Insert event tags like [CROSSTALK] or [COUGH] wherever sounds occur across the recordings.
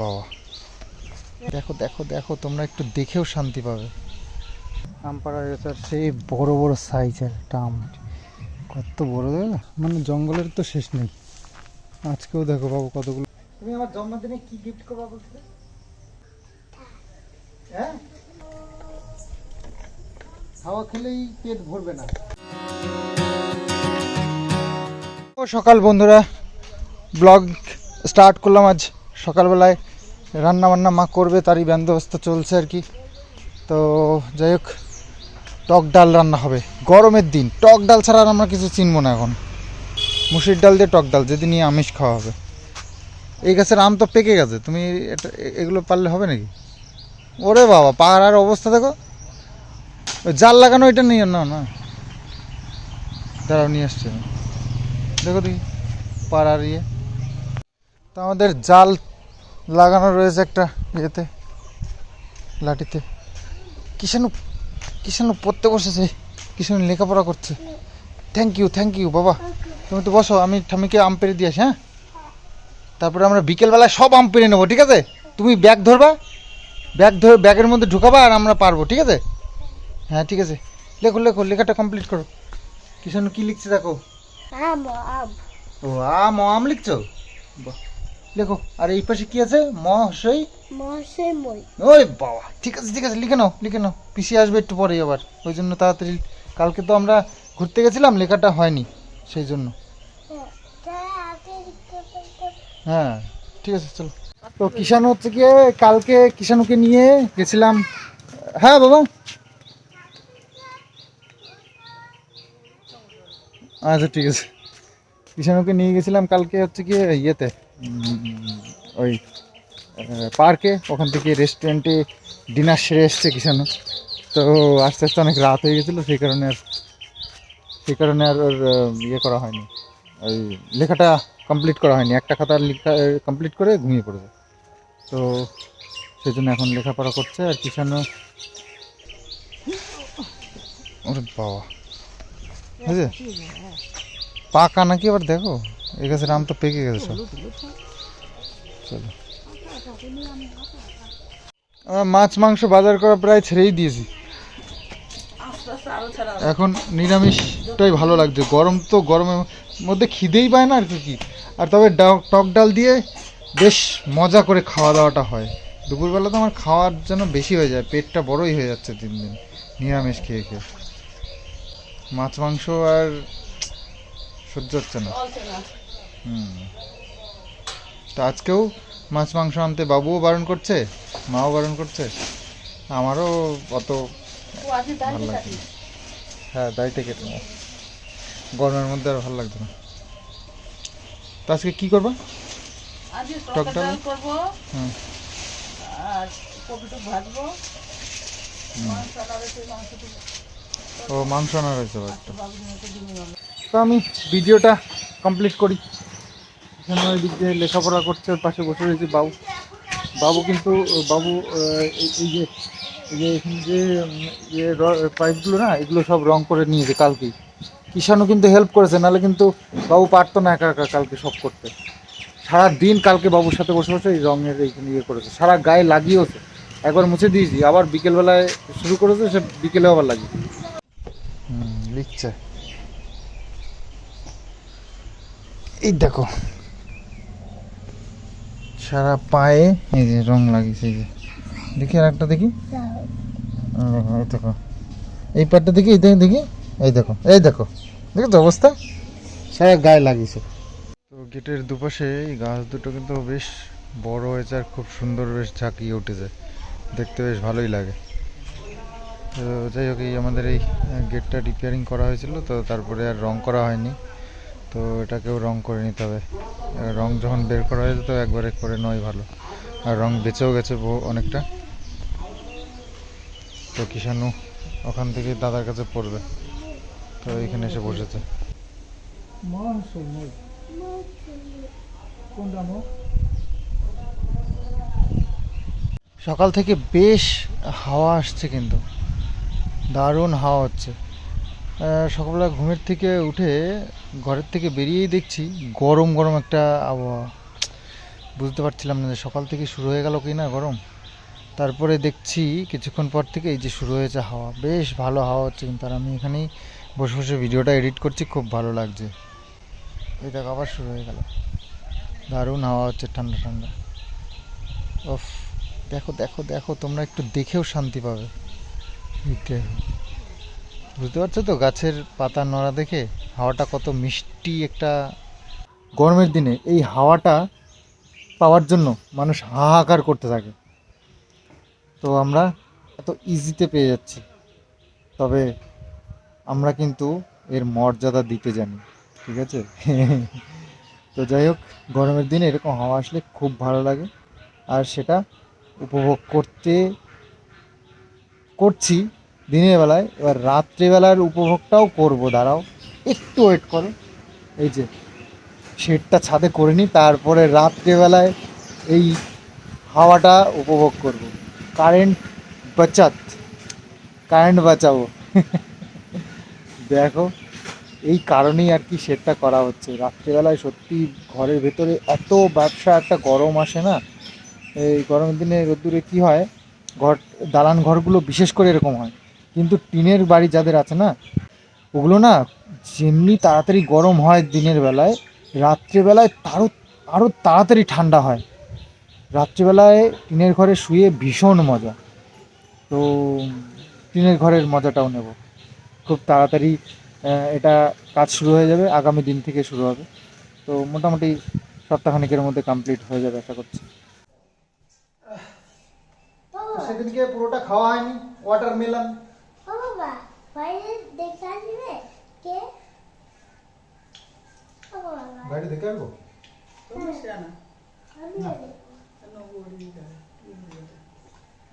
বাবা। দেখো দেখো দেখো, তোমরা একটু দেখেও শান্তি পাবে। আম পাড়া সেই বড় বড় সাইজের একটা আম কত বড় দেখো মানে জঙ্গলের তো শেষ নেই। আজকেও দেখো বাবু কতগুলো। তুমি আমার জন্মদিনে কি গিফট করবা হ্যাঁ? খেলেই পেট ভরবে না। সকাল বন্ধুরা ব্লগ স্টার্ট করলাম আজ। সকালবেলায় রান্না বান্না মা করবে, তারই বন্দোবস্ত চলছে আর কি। তো যাই হোক, টক ডাল রান্না হবে। গরমের দিন, টক ডাল ছাড়া আর আমরা কিছু চিনবো না এখন। মুসুর ডাল দিয়ে টক ডাল যেদিন নিয়ে আমিষ খাওয়া হবে। এই গাছের আম তো পেকে গেছে, তুমি এটা, এগুলো পারলে হবে নাকি? ওরে বাবা, পাড়ার অবস্থা দেখো। ওই জাল লাগানো এটা নিয়ে না না দাঁড়াও, নিয়ে আসছে। দেখো দেখি, পাড়ার ইয়ে। তো আমাদের জাল লাগানো রয়েছে একটা ইয়েতে লাঠিতে। কিষানু কিষানু পড়তে বসেছে কিষানু লেখাপড়া করছে। থ্যাংক ইউ থ্যাংক ইউ বাবা। তুমি তো বসো আমি ঠামিকে আম পেরে দিয়ে আসি হ্যাঁ? তারপরে আমরা বিকেলবেলায় সব আম পেরে নেব ঠিক আছে? তুমি ব্যাগ ধরবা ব্যাগ ধরে ব্যাগের মধ্যে ঢুকাবা আর আমরা পারব ঠিক আছে? হ্যাঁ ঠিক আছে। লেখো লেখো লেখাটা কমপ্লিট করো। কিষানু কি লিখছে দেখো? ও আম আম লিখছো? বাহ। লেখো আর এই পাশে কি আছে? মহাশয়? মশে মই। ওই বাবা ঠিক আছে ঠিক আছে লিখে নাও লিখে নাও। পিসি আসবে একটু পরেই আবার। ওই জন্য তাড়াতাড়ি কালকে তো আমরা ঘুরতে গেছিলাম লেখাটা হয়নি সেই জন্য। হ্যাঁ ঠিক আছে চলো। তো কিষাণু হচ্ছে গিয়ে কালকে কিষাণুকে নিয়ে গেছিলাম। হ্যাঁ বাবা? আচ্ছা ঠিক আছে। কিষাণুকে নিয়ে গেছিলাম কালকে হচ্ছে গিয়ে ইয়েতে। ওই পার্কে ওখান থেকে রেস্টুরেন্টে ডিনার সেরে এসছে কিষাণু তো আস্তে আস্তে অনেক রাত হয়ে গেছিল, সেই কারণে আর, সেই কারণে আর ওর ইয়ে করা হয়নি। ওই লেখাটা কমপ্লিট করা হয়নি। একটা খাতা লেখা কমপ্লিট করে ঘুমিয়ে পড়েছে। তো সেই জন্য এখন লেখাপড়া করছে আর কিষাণু ওরে বাবা। বুঝলে? পাকা নাকি? আবার দেখো। এই গাছের আম তো পেকে গেছে, চলো। মাছ মাংস বাজার করা প্রায় ছেড়েই দিয়েছি। এখন নিরামিষটাই ভালো লাগছে। গরম তো গরমের মধ্যে খিদেই পায় না আর কি আর তবে টক ডাল দিয়ে বেশ মজা করে খাওয়া দাওয়াটা হয়। দুপুরবেলা তো আমার খাওয়ার জন্য বেশি হয়ে যায়। পেটটা বড়ই হয়ে যাচ্ছে দিন দিন। নিরামিষ খেয়ে খেয়ে। মাছ মাংস আর সহ্য হচ্ছে না। তো আজকেও মাছ মাংস আনতে বাবুও বারণ করছে মাও বারণ করছে আমারও অত ভালো লাগছে হ্যাঁ দাড়িটা কেটে নেব। গরমের মধ্যে আর ভালো লাগছে না। তো আজকে কী করবা? টক ডাল? করব আর কপিটু ভাজবো। ও মাংস আনা রয়েছে। তো আমি ভিডিওটা কমপ্লিট করি। এখানে ওই দিক দিয়ে লেখাপড়া করছে, ওর পাশে বসে রয়েছে বাবু। বাবু কিন্তু, বাবু এই- যে যে এখানে যে পাইপগুলো না, এগুলো সব রং করে নিয়েছে কালকেই। কিষানও কিন্তু হেল্প করেছে, নাহলে কিন্তু বাবু পারতো না একা একা কালকে সব করতে। সারা দিন কালকে বাবুর সাথে বসে বসে এই রঙের এইখানে ইয়ে করেছে। সারা গায়ে লাগিয়েওছে। একবার মুছে দিয়েছি, আবার বিকেলবেলায় শুরু করেছে, সে বিকেলে আবার লাগিয়ে লিখছে। এই দেখো সারা পায়ে, এই যে রং লাগিয়েছে, এই যে। দেখি আর একটা দেখি। এই দেখো। এই পাটটা দেখি, এই দেখো এই দেখো এই দেখো। দেখো তো অবস্থা? সারা গায়ে লাগিয়েছে। তো গেটের দুপাশে এই গাছ দুটো কিন্তু বেশ বড় হয়েছে আর খুব সুন্দর বেশ ঝাঁকিয়ে উঠেছে। দেখতে বেশ ভালোই লাগে। তো যাই হোক, এই আমাদের এই গেটটা রিপেয়ারিং করা হয়েছিল, তো তারপরে আর রং করা হয়নি। তো এটাকেও রং করে নিতে হবে। রং যখন বের করা হয়েছে তো একবারে করে নয় ভালো। আর রং বেঁচেও গেছে বহু অনেকটা। তো কিষানু ওখান থেকে দাদার কাছে পড়বে। তো এখানে এসে বসেছে। সকাল থেকে বেশ হাওয়া আসছে কিন্তু। দারুণ হাওয়া হচ্ছে। সকালবেলা ঘুমের থেকে উঠে ঘরের থেকে বেরিয়েই দেখছি গরম গরম একটা আবহাওয়া। বুঝতে পারছিলাম না যে সকাল থেকে শুরু হয়ে গেল কি না গরম। তারপরে দেখছি কিছুক্ষণ পর থেকে এই যে শুরু হয়েছে হাওয়া। বেশ ভালো হাওয়া হচ্ছে কিন্তু, আর আমি এখানেই বসে বসে ভিডিওটা এডিট করছি, খুব ভালো লাগছে। এই দেখ, আবার শুরু হয়ে গেল। দারুণ হাওয়া হচ্ছে, ঠান্ডা ঠান্ডা। ওফ দেখো দেখো দেখো, তোমরা একটু দেখেও শান্তি পাবে। দেখো। বুঝতে পারছ তো? গাছের পাতা নড়া দেখে হাওয়াটা কত মিষ্টি একটা গরমের দিনে। এই হাওয়াটা পাওয়ার জন্য মানুষ হাহাকার করতে থাকে। তো আমরা এত ইজিতে পেয়ে যাচ্ছি। তবে আমরা কিন্তু এর মর্যাদা দিতে জানি, ঠিক আছে? তো যাই হোক, গরমের দিনে এরকম হাওয়া আসলে খুব ভালো লাগে। আর সেটা উপভোগ করতে করছি দিনের বেলায়, এবার রাত্রিবেলার উপভোগটাও করব, দাঁড়াও, একটু ওয়েট করো। এই যে শেডটা ছাদে করে নিই তারপরে রাত্রিবেলায় এই হাওয়াটা উপভোগ করব। কারেন্ট বাঁচাত কারেন্ট বাঁচাবো। দেখো, এই কারণেই আর কি শেডটা করা হচ্ছে। রাত্রিবেলায় সত্যি ঘরের ভেতরে এত ব্যবসা, একটা গরম আসে না। এই গরমের দিনে রোদ্দুরে কি হয়, ঘর, দালান ঘরগুলো বিশেষ করে এরকম হয়। কিন্তু টিনের বাড়ি যাদের আছে না, ওগুলো না যেমনি তাড়াতাড়ি গরম হয় দিনের বেলায়, রাত্রিবেলায় তারও, আরও তাড়াতাড়ি ঠান্ডা হয়। রাত্রিবেলায় টিনের ঘরে শুয়ে ভীষণ মজা। তো টিনের ঘরের মজাটাও নেব। খুব তাড়াতাড়ি এটা কাজ শুরু হয়ে যাবে, আগামী দিন থেকে শুরু হবে। তো মোটামুটি সপ্তাহখানিকের মধ্যে কমপ্লিট হয়ে যাবে আশা করছি। সেদিনকে পুরোটা খাওয়া হয়নি ওয়াটারমেলন ও বাবা বাইরে দেখে আসবে? কে? ও বাবা। বাইরে দেখে আসব? তুমি জানা আমি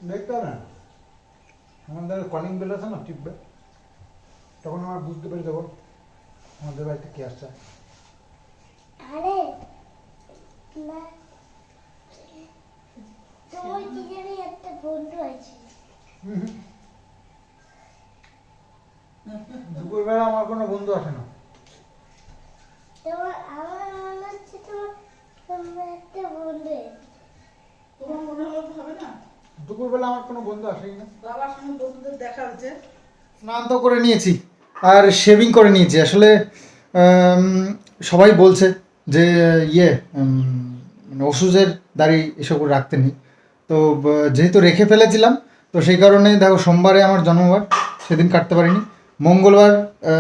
দেখতে না। আমাদের কলিং বেল আছে না টিপবে। তখন আমার বুঝতে পেরে যাব আমাদের বাড়িতে কে আসছে। আরে না। তোমার কি জানি একটা বন্ধু আছে। দুপুরবেলা আমার কোনো বন্ধু আসে না। তোমার আমার মনে হচ্ছে তোমার তোমার একটা বন্ধু তোমার মনে হলো হবে না? দুপুরবেলা আমার কোনো বন্ধু আসেই না। বাবার সঙ্গে বন্ধুদের দেখা হচ্ছে। স্নান তো করে নিয়েছি আর শেভিং করে নিয়েছি। আসলে সবাই বলছে যে ইয়ে মানে ওষুধের দাড়ি এসব রাখতে নেই। তো যেহেতু রেখে ফেলেছিলাম তো সেই কারণে দেখো সোমবারে আমার জন্মবার সেদিন কাটতে পারিনি। মঙ্গলবার আহ,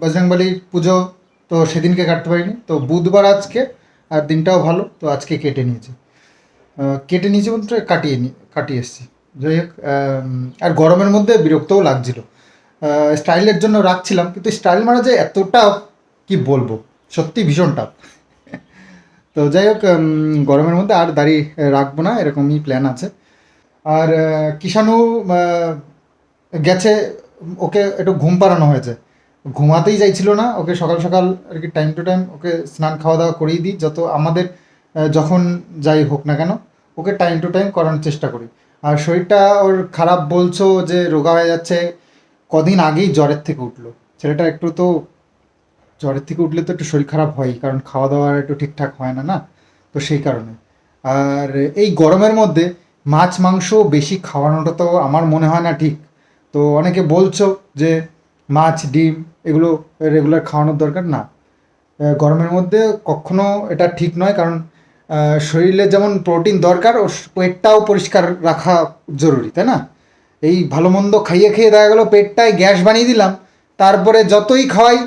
বজরংবলী পুজো তো সেদিনকে কাটতে পারিনি। তো বুধবার আজকে আর দিনটাও ভালো তো আজকে কেটে নিয়েছি। কেটে নিয়েছি বলতে কাটিয়ে নি কাটিয়ে এসেছি। যাই হোক আর গরমের মধ্যে বিরক্তও লাগছিল। স্টাইলের জন্য রাখছিলাম কিন্তু স্টাইল মারা যে এতটা কি বলব? সত্যি ভীষণ টাফ [LAUGHS] তো যাই হোক গরমের মধ্যে আর দাড়ি রাখব না এরকমই প্ল্যান আছে। আর কিষাণু গেছে ওকে একটু ঘুম পাড়ানো হয়েছে। ঘুমাতেই চাইছিল না, ওকে সকাল সকাল আর কি টাইম টু টাইম ওকে স্নান খাওয়া দাওয়া করিয়ে দিই, যত আমাদের যখন যাই হোক না কেন, ওকে টাইম টু টাইম করানোর চেষ্টা করি। আর শরীরটা ওর খারাপ বলছো যে রোগা হয়ে যাচ্ছে, কদিন আগেই জ্বরের থেকে উঠল। ছেলেটা একটু তো, জ্বরের থেকে উঠলে তো একটু শরীর খারাপ হয় কারণ খাওয়া দাওয়া একটু ঠিকঠাক হয় না না? তো সেই কারণে। আর এই গরমের মধ্যে মাছ মাংস বেশি খাওয়ানোটা তো আমার মনে হয় না ঠিক। তো অনেকে বলছো যে মাছ, ডিম এগুলো রেগুলার খাওয়ানোর দরকার। না গরমের মধ্যে কখনো এটা ঠিক নয় কারণ শরীরে যেমন প্রোটিন দরকার ও পেটটাও পরিষ্কার রাখা জরুরি, তাই না? এই ভালো মন্দ খাইয়ে খেয়ে দেখা গেলো, পেটটায় গ্যাস বানিয়ে দিলাম, তারপরে যতই খাওয়াই,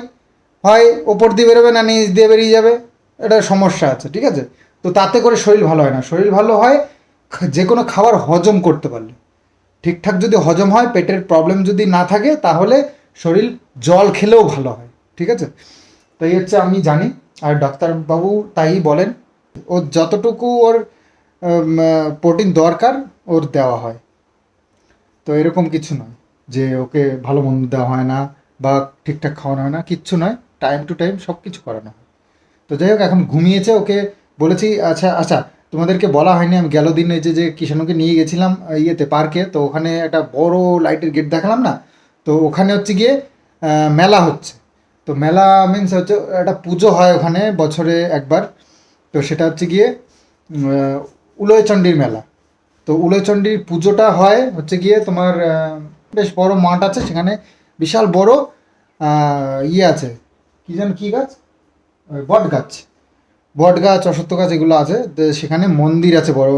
হয় ওপর দিয়ে বেরোবে না, নিচ দিয়ে বেরিয়ে যাবে, এটা সমস্যা আছে, ঠিক আছে? তো তাতে করে শরীর ভালো হয় না। শরীর ভালো হয়, যে কোনো খাবার হজম করতে পারলে। ঠিকঠাক যদি হজম হয়, পেটের প্রবলেম যদি না থাকে, তাহলে শরীর জল খেলেও ভালো হয়। ঠিক আছে? তো এই হচ্ছে আমি জানি, আর ডাক্তারবাবু তাই বলেন। ওর যতটুকু ওর প্রোটিন দরকার, ওর দেওয়া হয়। তো এরকম কিছু নয় যে ওকে ভালো মন্দ দেওয়া হয় না, বা ঠিকঠাক খাওয়ানো হয় না, কিচ্ছু নয়। টাইম টু টাইম সব কিছু করানো হয়। তো যাই হোক, এখন ঘুমিয়েছে, ওকে বলেছি আচ্ছা আচ্ছা তোমাদেরকে বলা হয়নি, আমি গেল দিন যে যে কিষাণুকে নিয়ে গেছিলাম ইয়েতে পার্কে তো ওখানে একটা বড় লাইটের গেট দেখালাম না? তো ওখানে হচ্ছে গিয়ে মেলা হচ্ছে। তো মেলা মিন্স হচ্ছে একটা পুজো হয় ওখানে বছরে একবার। তো সেটা হচ্ছে গিয়ে উলয়চণ্ডীর মেলা। তো উলয়চণ্ডীর পুজোটা হয় হচ্ছে গিয়ে তোমার বেশ বড় মাঠ আছে, সেখানে বিশাল বড় ইয়ে আছে। কি যেন কি গাছ? বট গাছ বট গাছ, অশ্বত্থ গাছ এগুলো আছে। সেখানে মন্দির আছে বড়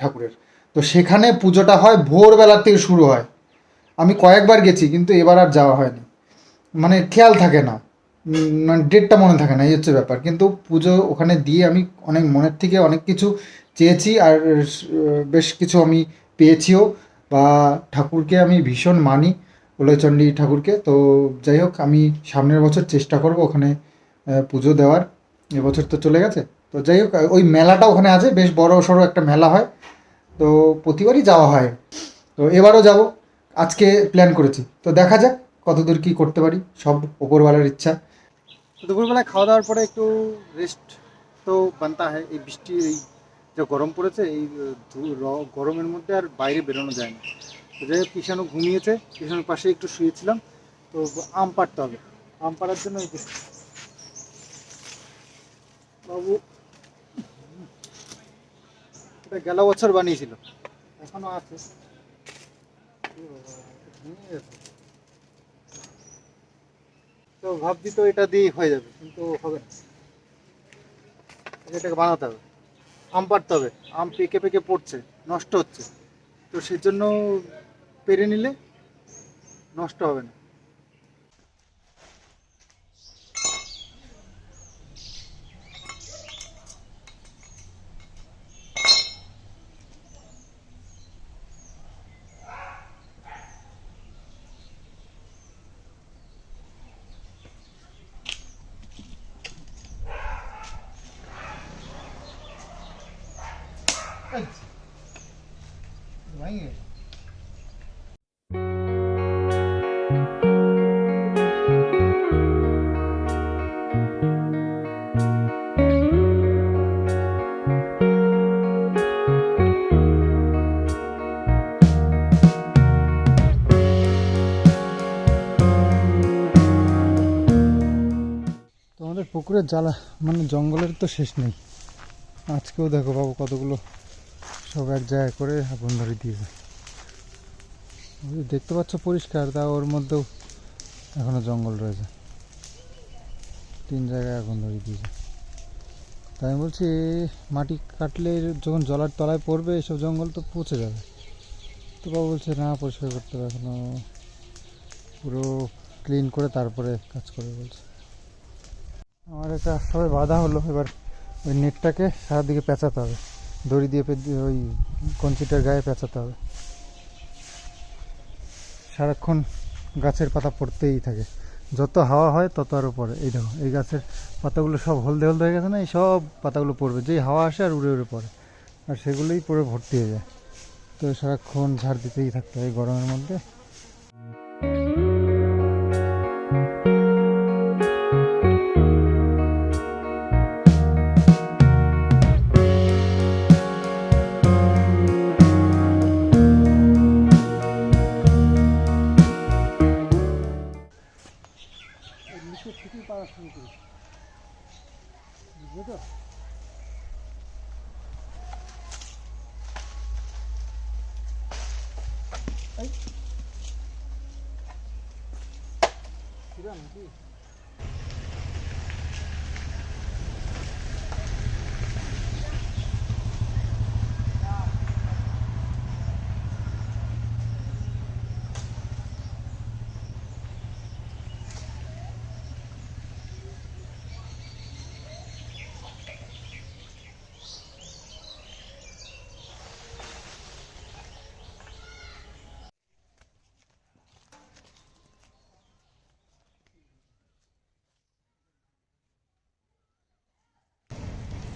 ঠাকুরের। তো সেখানে পুজোটা হয়, ভোরবেলার থেকে শুরু হয়। আমি কয়েকবার গেছি, কিন্তু এবার আর যাওয়া হয়নি। মানে খেয়াল থাকে না। মানে ডেটটা মনে থাকে না, এই হচ্ছে ব্যাপার। কিন্তু পুজো ওখানে দিয়ে আমি অনেক মনের থেকে অনেক কিছু চেয়েছি আর বেশ কিছু আমি পেয়েছিও। বা ঠাকুরকে আমি ভীষণ মানি উলয়চণ্ডী ঠাকুরকে। তো যাই হোক, আমি সামনের বছর চেষ্টা করব ওখানে পুজো দেওয়ার। এবছর তো চলে গেছে। তো যাই হোক, ওই মেলাটা ওখানে আছে, বেশ বড় সড়ো একটা মেলা হয়। তো প্রতিবারই যাওয়া হয়। তো এবারও যাব। আজকে প্ল্যান করেছি। তো দেখা যাক কতদূর কি করতে পারি। সব ওপরওয়ালার ইচ্ছা। দুপুরবেলায় খাওয়া দাওয়ার পরে একটু রেস্ট তো বানতা হয় এই বৃষ্টি, এই যে গরম পড়েছে, এই গরমের মধ্যে আর বাইরে বেরোনো যায় না। তো যাই হোক কিষানও ঘুমিয়েছে। কিষানোর পাশে একটু শুয়েছিলাম। তো আম পাড়তে হবে। আম পাড়ার জন্য বাবু। এটা গেল বছর বানিয়েছিল। এখনও আছে। তো ভাবছি তো এটা দিয়ে হয়ে যাবে, কিন্তু হবে না। এটাকে বানাতে হবে। আম পাড়তে হবে। আম পেকে পেকে পড়ছে, নষ্ট হচ্ছে। তো সেজন্য পেরে নিলে নষ্ট হবে না। পুকুরের জ্বালা মানে জঙ্গলের তো শেষ নেই। আজকেও দেখো বাবু কতগুলো সব এক জায়গায় করে আগুন ধরে দিয়েছে। দেখতে পাচ্ছ পরিষ্কার, তা ওর মধ্যেও এখনও জঙ্গল রয়েছে। তিন জায়গায় আগুন ধরে দিয়েছে। তাই আমি বলছি, মাটি কাটলে যখন জলার তলায় পড়বে, এসব জঙ্গল তো পচে যাবে। তো বাবু বলছে, না, পরিষ্কার করতে হবে এখনও। পুরো ক্লিন করে তারপরে কাজ করবে, বলছে। আমার এটা সবে বাধা হলো। এবার ওই নেটটাকে সারাদিকে পেঁচাতে হবে। দড়ি দিয়ে ওই কঞ্চিটার গায়ে পেঁচাতে হবে। সারাক্ষণ গাছের পাতা পড়তেই থাকে। যত হাওয়া হয় তত আরও পড়ে। এই দেখো, এই গাছের পাতাগুলো সব হলদে হলদে হয়ে গেছে না? এই সব পাতাগুলো পড়বে। যেই হাওয়া আসে আর উড়ে উড়ে পড়ে। আর সেগুলোই পড়ে ভর্তি হয়ে যায়। তো সারাক্ষণ ঝাড় দিতেই থাকতে হয় গরমের মধ্যে। নিচে থেকেই পাওয়া শুরু করি বুঝলে তো এই। ছিঁড়া নাকি?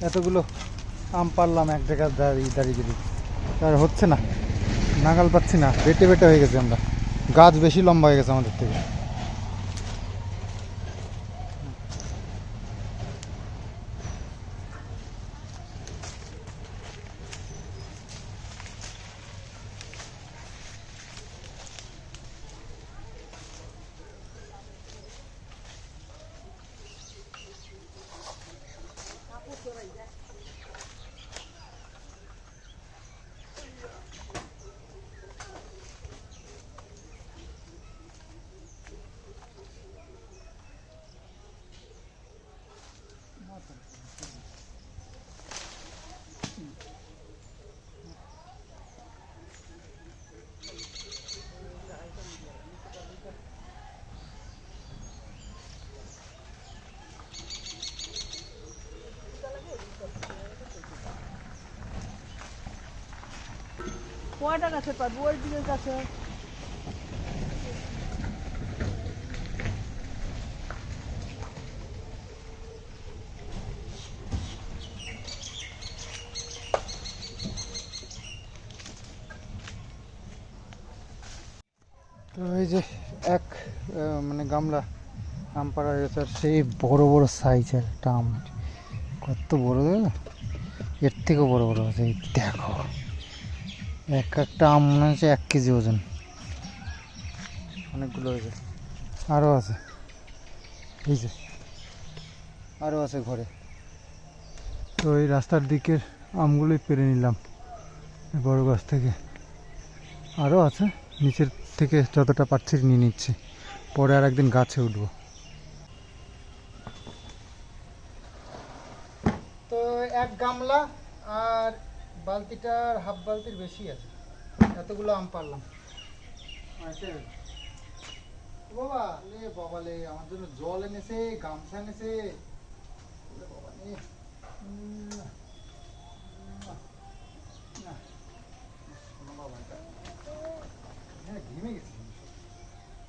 এতগুলো আম পারলাম এক জায়গায় দাঁড়িয়ে দাঁড়িয়ে দাঁড়িয়ে আর হচ্ছে না, নাগাল পাচ্ছি না, বেটে বেটে হয়ে গেছে আমরা। গাছ বেশি লম্বা হয়ে গেছে আমাদের থেকে। কয়টা গাছে পারব ওই দিকে গাছে তো এই যে এক মানে গামলা আম পাড়া গেছে, আর সেই বড় বড় সাইজের একটা আম। কত বড় এর থেকেও বড় বড় আছে দেখো। এক একটা আম মনে হচ্ছে এক কেজি ওজন। অনেকগুলো হয়েছে। আরও আছে। এই যে। আরও আছে ঘরে। তো এই রাস্তার দিকের আমগুলোই পেরে নিলাম। বড় গাছ থেকে। আরও আছে। নিচের থেকে যতটা পারছি নিয়ে নিচ্ছি। পরে আর একদিন গাছে উঠবো। তো এক গামলা আর বালতিটার হাফ বালতির বেশি আছে। এতগুলো আম পারলাম। আচ্ছা। বাবা, লে বাবা লে, আমার জন্য জল এনেছে, গামছা এনেছে। বাবা না। হ্যাঁ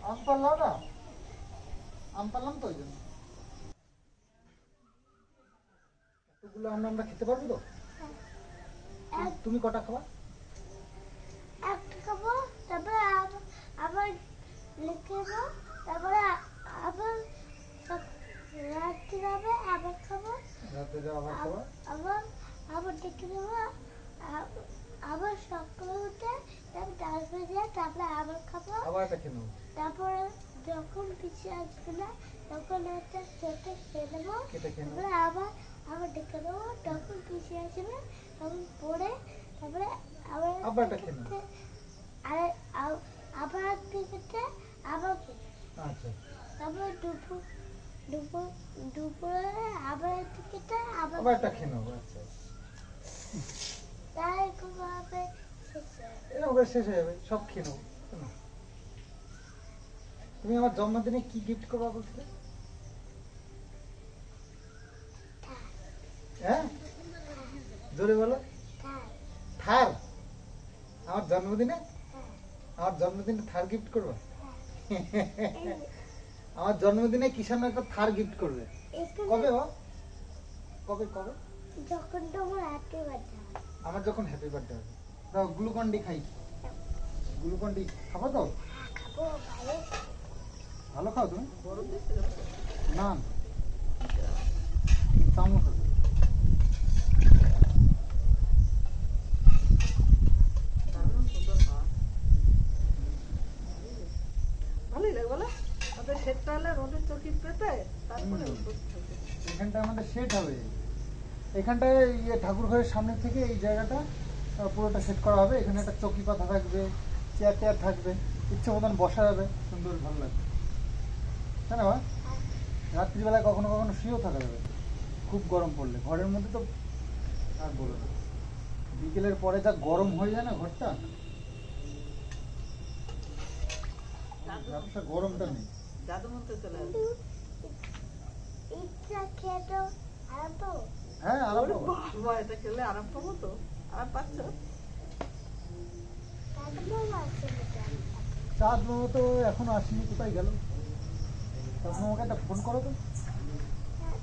আম পারলাম না? আম পারলাম তো ওই জন্য। আমরা খেতে পারব তো? তুমি কটা খাবা? একটা খাব তারপরে আবার আবার লিখে দেবো তারপরে আবার রাত্রে হবে আবার খাব রাতে যা আবার খাবা? আব- আবার আবার আবার সকালে উঠে তারপর ভেজে তারপরে আবার খাব। আবার নেব। তারপরে যখন পিছিয়ে আসবে না তখন একটা কেটে খেয়ে নেব। তারপরে আবার আবার ডেকে দেবো তখন পিছিয়ে আসবে তখন পরে তারপরে আবার আবার আর আবার আবার আচ্ছা। তারপরে দুপুর দুপুর দুপুরে আবার একটা আবার আবার নেব আচ্ছা। তাই শেষ হয়ে এরকম করে শেষ হয়ে যাবে? সব খেয়ে নেব তুমি আমার জন্মদিনে কি গিফট করবা বলছিলে? হ্যাঁ? জোরে বলো। থার। আমার জন্মদিনে? আমার জন্মদিনে থার গিফট করবা? আমার জন্মদিনে কিষান একটা থার গিফট করবে। কবে ও? কবে কবে? যখন তোমার হাতে বাজা আমার যখন হ্যাপি বার্থডে হবে। দাও গ্লুকন ডি খাই। গ্লুকন ডি খাব তো? ভালো ভালো খাও তুমি? না। চামচ আছে। দারুণ সুন্দর হয় ভালোই লাগে বলো সেটটা রোদের চকি পেতে তারপরে। এখানটা আমাদের সেট হবে। এখানটায় ইয়ে ঠাকুর ঘরের সামনে থেকে এই জায়গাটা পুরোটা সেট করা হবে। এখানে একটা চকি পাতা থাকবে চেয়ার টেয়ার থাকবে। ইচ্ছে মতন বসা যাবে। সুন্দর ভালো লাগবে। তাই না বা? রাত্রিবেলায় কখনো কখনো শুয়েও থাকা যাবে। খুব গরম পড়লে। ঘরের মধ্যে তো আর বলো না। বিকেলের পরে যা গরম হয়ে যায় না ঘরটা? ব্যবসা গরমটা নেই। জাদু মন্ত্রে চলে আসবে ইচ্ছা খেয়ে তো আর তো হ্যাঁ আরাম পাবো। বাবা, এটা খেলে আরাম পাবো তো আরাম পাচ্ছ চাঁদ মামা তো এখনও আসেনি কোথায় গেল? চাঁদ মামাকে একটা ফোন করো তো।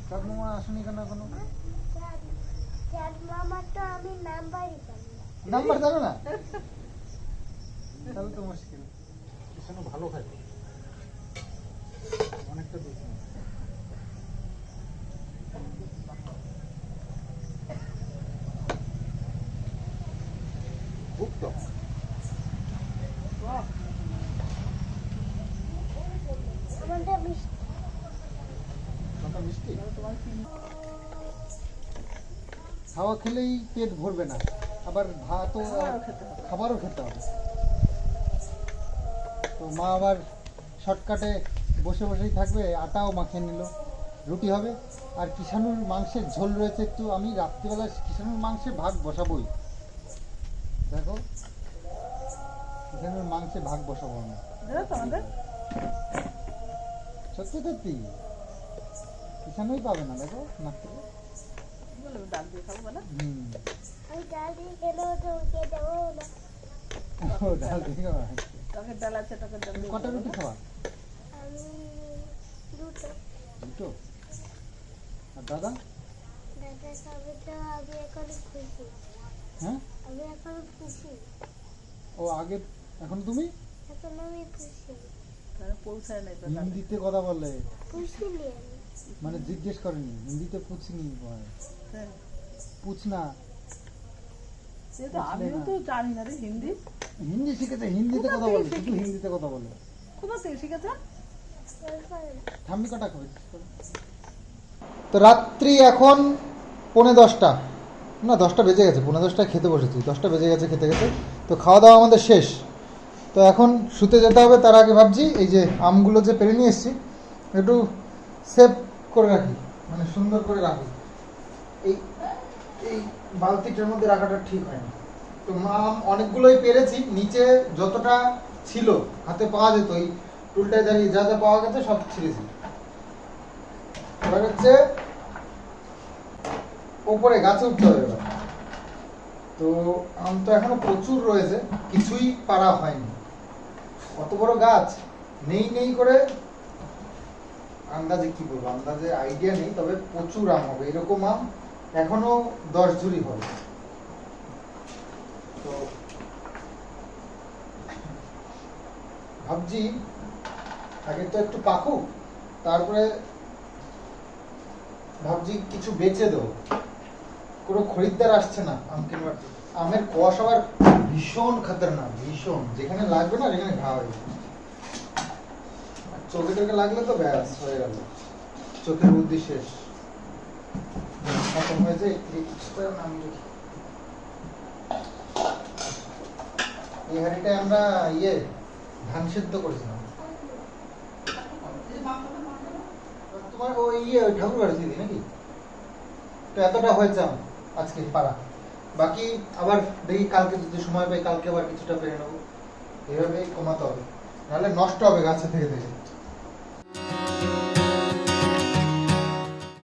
চাঁদ মামা আসেনি কেন এখনও? চাঁদ মামা তো আমি নাম্বারই জানি নাম্বার জানো না? [LAUGHS] তাহলে তো মুশকিল। ভালো খাই অনেকটা বেশি খুব টক বাহ, আমাদের মিষ্টি লঙ্কা মিষ্টি খাওয়া খেলেই পেট ভরবে না। আবার ভাতও। খাবারও খেতে হবে। তো মা আবার শর্টকাটে বসে বসেই থাকবে আটাও মাখিয়ে নিল। রুটি হবে। আর কিষানুর মাংসের ঝোল রয়েছে একটু। আমি রাত্রিবেলা কিষানুর মাংসে ভাগ বসাবোই। দেখো কিষানুর মাংসে ভাগ বসাবো আমি। দেবে তো আমাদের। সত্যি সত্যি? কিষানুই পাবে না দেখো নাক থেকে ডাল দিয়ে খাব হুম। ডাল দিয়ে খেলেও তো ওকে দেবো না। ও ডাল দিয়ে খাওয়া কটা রুটি খাওয়া দুটো? আর দাদা? দাদা সবে তো আমি এখন খুশি। হ্যাঁ? আমি এখন খুশি। ও আগে এখন তুমি? এখন আমি খুশি। তাহলে পৌঁছায় নাই তো হিন্দিতে কথা বলে। খুশি নিয়ে মানে জিজ্ঞেস করেনি হিন্দিতে পুছনি বলে। হ্যাঁ। পুছনা। সে আমিও তো জানি না রে হিন্দি। হিন্দি শিখেছে হিন্দিতে কথা বলে শুধু হিন্দিতে কথা বলে। কোথা থেকে শিখেছে? তো রাত্রি এখন পৌনে দশটা। না, দশটা বেজে গেছে, পৌনে দশটায় খেতে বসেছি। দশটা বেজে গেছে, খেতে খেতে তো খাওয়া দাওয়া আমাদের শেষ। তো এখন শুতে যেতে হবে, তার আগে ভাবছি এই যে আমগুলো যে পেরে নিয়ে এসেছি, একটু সেভ করে রাখি মানে সুন্দর করে রাখি। এই এই বালতিটার মধ্যে রাখাটা ঠিক হয় না তো আম অনেকগুলোই পেরেছি, নিচে যতটা ছিল, হাতে পাওয়া যেত, এই টুলটায় দাঁড়িয়ে যা যা পাওয়া গেছে সব ছিঁড়েছি হচ্ছে ওপরে গাছে উঠতে হবে তো আম তো এখনও প্রচুর রয়েছে, কিছুই পারা হয়নি। অত বড় গাছ? নেই নেই করে আন্দাজে কি বলব? আন্দাজে আইডিয়া নেই, তবে প্রচুর আম হবে। এরকম আম এখনও দশ ঝুড়ি হবে। তো ভাবছি আগে তো একটু পাকুক তারপরে ভাবছি কিছু বেচে দেবো। কোনো খরিদ্দার আসছে না। আম কিনবার আমের কষ আবার ভীষণ খাতারনাক ভীষণ। যেখানে লাগবে না সেখানে ঘা হয়ে। চোখে টোকে লাগলে তো ব্যাস হয়ে গেল। চোখের বুদ্ধি শেষ। খতম হয়েছে এই কিছুটা নাম এই হাঁড়িটায় আমরা ইয়ে ধান সেদ্ধ করেছিলাম। তোমার ওই ইয়ে ঠাকুর বাড়ি দিদি নাকি? তো এতটা হয়েছে আমার আজকে পাড়া। বাকি আবার দেখি কালকে যদি সময় পাই, কালকে আবার কিছুটা পেরে নেব। এইভাবেই কমাতে হবে। নাহলে নষ্ট হবে গাছে থেকে থেকে